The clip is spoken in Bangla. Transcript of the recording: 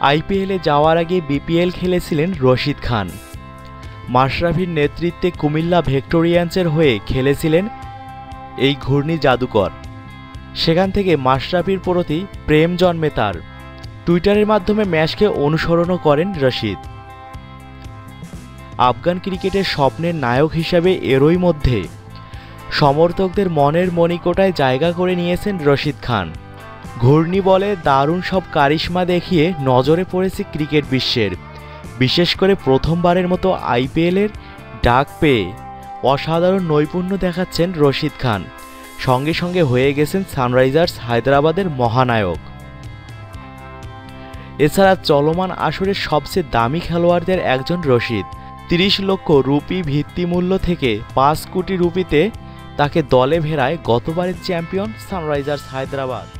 আইপিএলে যাওয়ার আগে বিপিএল খেলেছিলেন রশিদ খান। মাশরাফির নেতৃত্বে কুমিল্লা ভেক্টোরিয়ান্সের হয়ে খেলেছিলেন এই ঘূর্ণি জাদুকর। সেখান থেকে মাশরাফির প্রতি প্রেম জন্মে তার। টুইটারের মাধ্যমে ম্যাচকে অনুসরণও করেন রশিদ। আফগান ক্রিকেটের স্বপ্নের নায়ক হিসাবে এরই মধ্যে সমর্থকদের মনের মণিকোটায় জায়গা করে নিয়েছেন রশিদ খান। ঘূর্ণি বলে দারুণ সব কারিশমা দেখিয়ে নজরে পড়েছে ক্রিকেট বিশ্বের। বিশেষ করে প্রথমবারের মতো আইপিএলের ডাক পেয়ে অসাধারণ নৈপুণ্য দেখাচ্ছেন রশিদ খান। সঙ্গে সঙ্গে হয়ে গেছেন সানরাইজার্স হায়দ্রাবাদের মহানায়ক। এছাড়া চলমান আসরের সবচেয়ে দামি খেলোয়াড়দের একজন রশিদ। তিরিশ লক্ষ রুপি ভিত্তিমূল্য থেকে পাঁচ কোটি রুপিতে তাকে দলে ভেড়ায় গতবারের চ্যাম্পিয়ন সানরাইজার্স হায়দ্রাবাদ।